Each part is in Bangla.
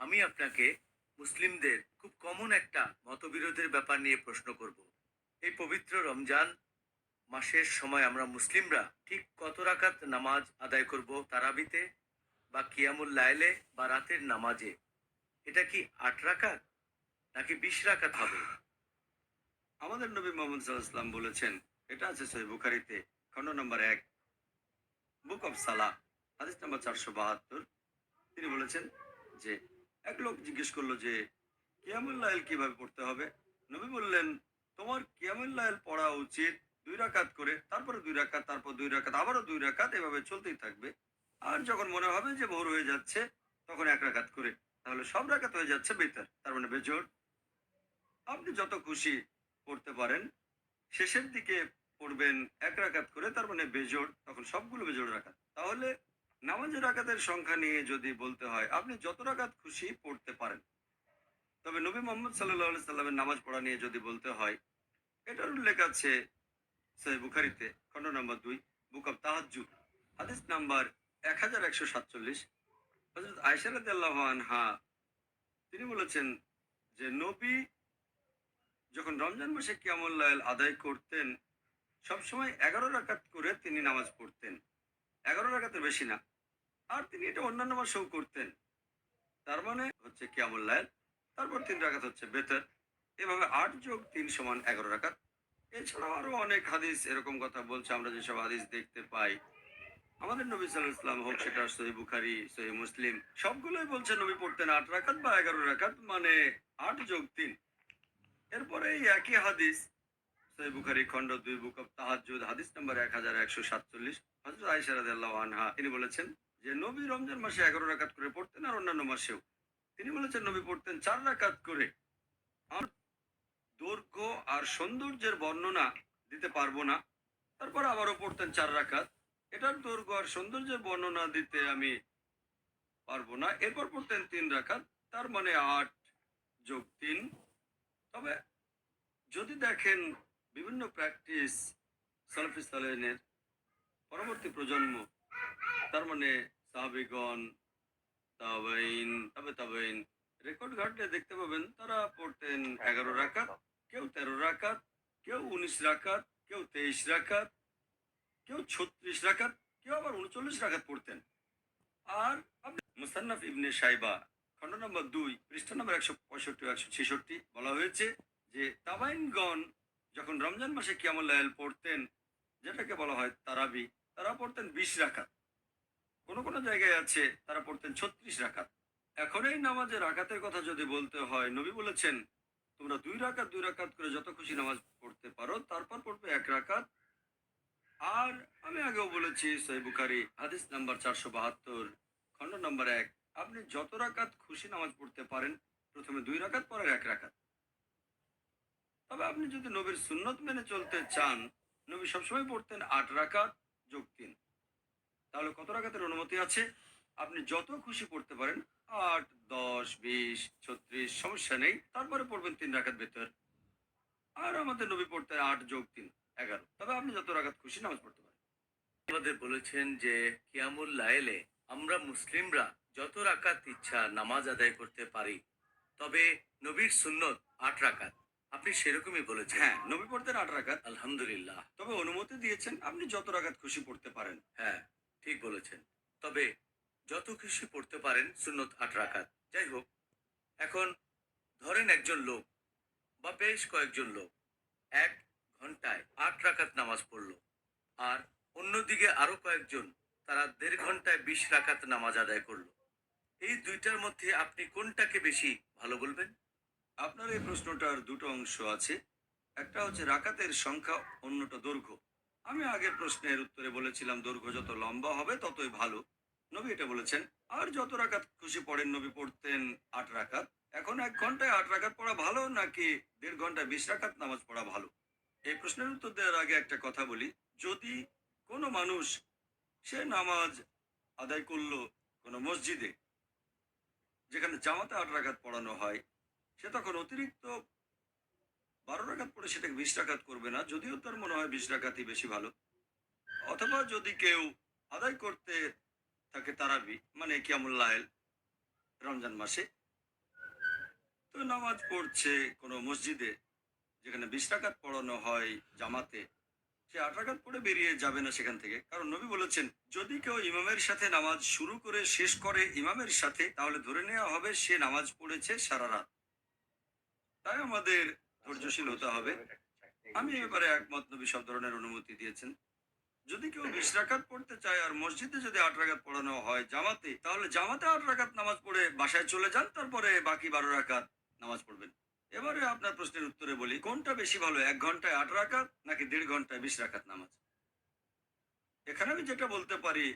আমি আপনাকে মুসলিমদের খুব কমন একটা মতবিরোধের ব্যাপার নিয়ে প্রশ্ন করব। এই পবিত্র রমজান মাসের সময় আমরা মুসলিমরা ঠিক কত রাকাত নামাজ আদায় করব তারাবিতে বা কিয়ামুল লাইলে বা রাতের নামাজে? এটা কি আট রাকাত নাকি বিশ রাকাত হবে? আমাদের নবী মোহাম্মদ সাল্লাহাম বলেছেন, এটা আছে সহি বুখারিতে, খণ্ড নম্বর এক, বুক অফ সালা হাদিস নম্বর চারশো বাহাত্তর। তিনি বলেছেন যে এক লোক জিজ্ঞেস করল যে কিয়ামুল্লাহল কীভাবে পড়তে হবে? নবী বললেন, তোমার কিয়ামুল্লাহল পড়া উচিত? দুই রাকাত করে, তারপরে দুই রাকাত, তারপর দুই রাকাত, আবারও দুই রাকাত, এভাবে চলতেই থাকবে। আর যখন মনে হবে যে ভোর হয়ে যাচ্ছে, তখন এক রাকাত করে। তাহলে সব রাকাত হয়ে যাচ্ছে বেতার, তার মানে বেজোর। আপনি যত খুশি পড়তে পারেন, শেষের দিকে পড়বেন এক রাকাত করে, তার মানে বেজোড় তখন সবগুলো বেজোড় রাকাত। তাহলে নামাজের রাকাতের সংখ্যা নিয়ে যদি বলতে হয়, আপনি যত রাকাত খুশি পড়তে পারেন। তবে নবী মোহাম্মদ সাল্লাহ সাল্লামের নামাজ পড়া নিয়ে যদি বলতে হয়, এটার উল্লেখ আছে বুখারিতে, খণ্ড নম্বর দুই, বুক অব তাহাজুদ হাদিস নাম্বার এক হাজার একশো সাতচল্লিশ। হজরত আয়সারাদ আনহা, তিনি বলেছেন যে, নবী যখন রমজান মাসে কিয়ামুল্লাহ আদায় করতেন, সবসময় এগারো রাকাত করে তিনি নামাজ পড়তেন। এগারো রাকাতের বেশি না। আর তিনি এটা অন্যান্য মাসেও করতেন। তার মানে হচ্ছে কিয়ামুল্লাহ তারপর তিন রাকাত হচ্ছে বেতর। এভাবে আট যোগ তিন সমান এগারো রাকাত। এছাড়াও আরও অনেক হাদিস এরকম কথা বলছে, আমরা যেসব হাদিস দেখতে পাই। আমাদের নবী সাল্লাহ ইসলাম হোক, সেটা সহি বুখারি, সহি মুসলিম, সবগুলোই বলছে নবী পড়তেন আট রাকাত বা এগারো রাকাত মানে আট যোগ তিন। এরপরে এই একই হাদিস, সহি বুখারি খণ্ড দুই বুক অফ তাহাজুদ হাদিস নাম্বার এক হাজার একশো সাতচল্লিশ হজরত রাদিয়াল্লাহু আনহা, তিনি বলেছেন যে নবী রমজান মাসে এগারো রাকাত করে পড়তেন আর অন্যান্য মাসেও। তিনি বলেছেন, নবী পড়তেন চার রাকাত করে। দৈর্ঘ্য আর সৌন্দর্যের বর্ণনা দিতে পারব না। তারপর আবারও পড়তেন চার রাকাত। এটার দৈর্ঘ্য আর সৌন্দর্যের বর্ণনা দিতে আমি পারব না। এরপর পড়তেন তিন রাকাত। তার মানে আট যোগ তিন। তবে যদি দেখেন বিভিন্ন প্র্যাকটিস সালফি সালেনের পরবর্তী প্রজন্ম তার মানে সাহাবিগণ তাবাইন তবে তাবাইন রেকর্ড ঘাটলে দেখতে পাবেন তারা পড়তেন এগারো রাকাত কেউ তেরো রাকাত কেউ উনিশ রাকাত কেউ তেইশ রাকাত কেউ ছত্রিশ রাকাত কেউ আবার উনচল্লিশ রাকাত পড়তেন। আর মুসান্নাফ ইবনে সাইবা খণ্ড নম্বর দুই পৃষ্ঠা নম্বর একশো পঁয়ষট্টি একশো ছেষট্টি বলা হয়েছে যে তাবাইনগণ যখন রমজান মাসে কিয়ামুল্লাহ পড়তেন যেটাকে বলা হয় তারাবি তারা পড়তেন বিশ রাকাত। কোনো কোনো জায়গায় আছে, তারা পড়তেন ছত্রিশ রাকাত। এখন এই নামাজে রাকাতের কথা যদি বলতে হয়, নবী বলেছেন, তোমরা দুই রাকাত দুই রাকাত করে যত খুশি নামাজ পড়তে পারো, তারপর পড়বে এক রাকাত। আর আমি আগেও বলেছি, সহি বুখারি, হাদিস নাম্বার চারশো বাহাত্তর, খণ্ড নাম্বার এক, আপনি যত রাকাত খুশি নামাজ পড়তে পারেন, প্রথমে দুই রাকাত পরে এক রাকাত। তবে আপনি যদি নবীর সুন্নত মেনে চলতে চান, নবী সবসময় পড়তেন আট রাকাত যোগ তিন। তাহলে কত রাকাতের অনুমতি আছে? আপনি যত খুশি পড়তে পারেন আট দশ বিশ ছত্রিশ সমস্যা নেই তারপরে পড়বেন তিন রাকাত ভেতর। আর আমাদের নবী পড়তেন আট যোগ তিন এগারো। তবে আপনি যত রাকাত খুশি নামাজ পড়তে পারেন। আমাদের বলেছেন যে কিয়ামুল লাইলে আমরা মুসলিমরা যত রাকাত ইচ্ছা নামাজ আদায় করতে পারি তবে নবীর সুন্নত আট রাকাত আপনি সেরকমই বলেছেন। হ্যাঁ নবী পড়তেন আট রাকাত আলহামদুলিল্লাহ। তবে অনুমতি দিয়েছেন আপনি যত রাকাত খুশি পড়তে পারেন। হ্যাঁ। ঠিক বলেছেন। তবে যত খুশি পড়তে পারেন সুন্নত আট রাকাত। যাই হোক, এখন ধরেন একজন লোক বা বেশ কয়েকজন লোক এক ঘন্টায় আট রাকাত নামাজ পড়ল আর অন্যদিকে আরও কয়েকজন তারা দেড় ঘন্টায় বিশ রাকাত নামাজ আদায় করল। এই দুইটার মধ্যে আপনি কোনটাকে বেশি ভালো বলবেন? আপনার এই প্রশ্নটার দুটো অংশ আছে। একটা হচ্ছে রাকাতের সংখ্যা, অন্যটা দৈর্ঘ্য। আমি আগের প্রশ্নের উত্তরে বলেছিলাম, দৈর্ঘ্য যত লম্বা হবে ততই ভালো। নবী এটা বলেছেন, আর যত রাকাত খুশি পড়েন, নবী পড়তেন আট রাকাত। এখন এক ঘন্টায় আট রাকাত পড়া ভালো নাকি দেড় ঘন্টায় বিশ রাকাত নামাজ পড়া ভালো? এই প্রশ্নের উত্তর দেওয়ার আগে একটা কথা বলি, যদি কোনো মানুষ সে নামাজ আদায় করল কোনো মসজিদে, যেখানে জামাতে আট রাখাত পড়ানো হয়, সে তখন অতিরিক্ত বারো রাকাত পড়ে সেটাকে বিশ রাকাত করবে না, যদিও তার মনে হয় বিশ রাকাতই বেশি ভালো। অথবা যদি কেউ আদায় করতে থাকে তারাবি মানে কিয়ামুল্লাহ রমজান মাসে কেউ নামাজ পড়ছে কোনো মসজিদে, যেখানে বিশ টাকাত পড়ানো হয় জামাতে, সে আট রাকাত পড়ে বেরিয়ে যাবে না সেখান থেকে। কারণ নবী বলেছেন, যদি কেউ ইমামের সাথে নামাজ শুরু করে শেষ করে ইমামের সাথে, তাহলে ধরে নেওয়া হবে সে নামাজ পড়েছে সারা রাত। তাই আমাদের ধৈর্যশীল হতে হবে। আমি এবারে একমত, নবী সব ধরনের অনুমতি দিয়েছেন। যদি কেউ বিশ রাকাত পড়তে চায় আর মসজিদে যদি আট রাকাত পড়ানো হয় জামাতে, তাহলে জামাতে আট রাকাত নামাজ পড়ে বাসায় চলে যান, তারপরে বাকি বারো রাকাত নামাজ পড়বেন। এবারে আপনার প্রশ্নের উত্তরে বলি, কোনটা বেশি ভালো, এক ঘন্টায় আট রাকাত নাকি দেড় ঘন্টায় বিশ রাকাত নামাজ? এখানে আমি যেটা বলতে পারি,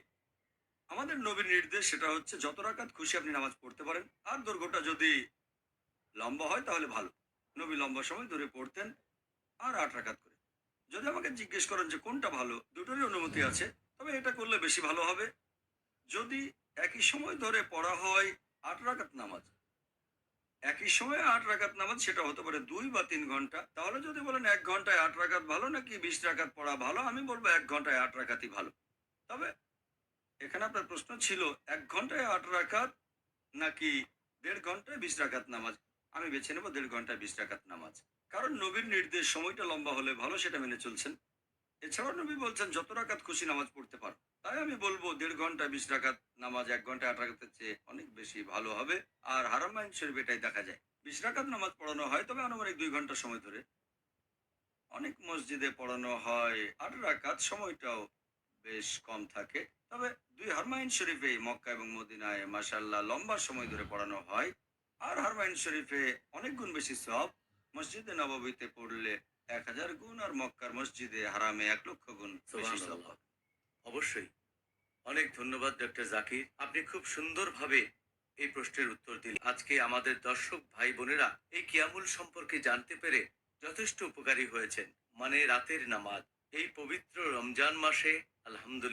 আমাদের নবীর নির্দেশ সেটা হচ্ছে, যত রাকাত খুশি আপনি নামাজ পড়তে পারেন, আর দৈর্ঘ্যটা যদি লম্বা হয় তাহলে ভালো। নবী লম্বা সময় ধরে পড়তেন আর আট রাকাত করে। যদি আমাকে জিজ্ঞেস করেন যে কোনটা ভালো, দুটোরই অনুমতি আছে, তবে এটা করলে বেশি ভালো হবে। যদি একই সময় ধরে পড়া হয় আট রাকাত নামাজ, একই সময়ে আট রাকাত নামাজ, সেটা হতে পারে দুই বা তিন ঘণ্টা, তাহলে যদি বলেন এক ঘন্টায় আট রাকাত ভালো নাকি বিশ রাকাত পড়া ভালো, আমি বলব এক ঘন্টায় আট রাকাতই ভালো। তবে এখানে আপনার প্রশ্ন ছিল, এক ঘন্টায় আট রাকাত নাকি দেড় ঘন্টায় বিশ রাকাত নামাজ? আমি বেছে নেব দেড় ঘন্টায় বিশ রাকাত নামাজ। কারণ নবীর নির্দেশ, সময়টা লম্বা হলে ভালো, সেটা মেনে চলছেন। এছাড়াও নবী বলছেন, যত রাকাত খুশি নামাজ পড়তে পারো। তাই আমি বলব, দেড় ঘণ্টা, বিশ রাকাত নামাজ এক ঘণ্টা, আট রাকাতের চেয়ে অনেক বেশি ভালো হবে। আর হারামাইন শরীফ এটাই দেখা যায়। বিশ রাকাত নামাজ পড়ানো হয়, তবে আনুমানিক দুই ঘণ্টা সময় ধরে। অনেক মসজিদে পড়ানো হয়, আট রাকাত সময়টাও বেশ কম থাকে। তবে দুই হারমাইন শরীফে মক্কা এবং মদিনায় মাসাল্লাহ লম্বা সময় ধরে পড়ানো হয়। আর হারমাইন শরীফে অনেক গুণ বেশি সব মসজিদে নববীতে পড়লে এক হাজার গুণ আর মক্কার মসজিদে হারামে এক লক্ষ গুণ বেশি। হবে। অবশ্যই। অনেক ধন্যবাদ ডক্টর জাকির। আপনি খুব সুন্দরভাবে এই প্রশ্নের উত্তর দিলেন। আজকে আমাদের দর্শক ভাই বোনেরা এই কিয়ামুল সম্পর্কে জানতে পেরে যথেষ্ট উপকারী হয়েছেন। মানে রাতের নামাজ এই পবিত্র রমজান মাসে আলহামদুলিল্লাহ।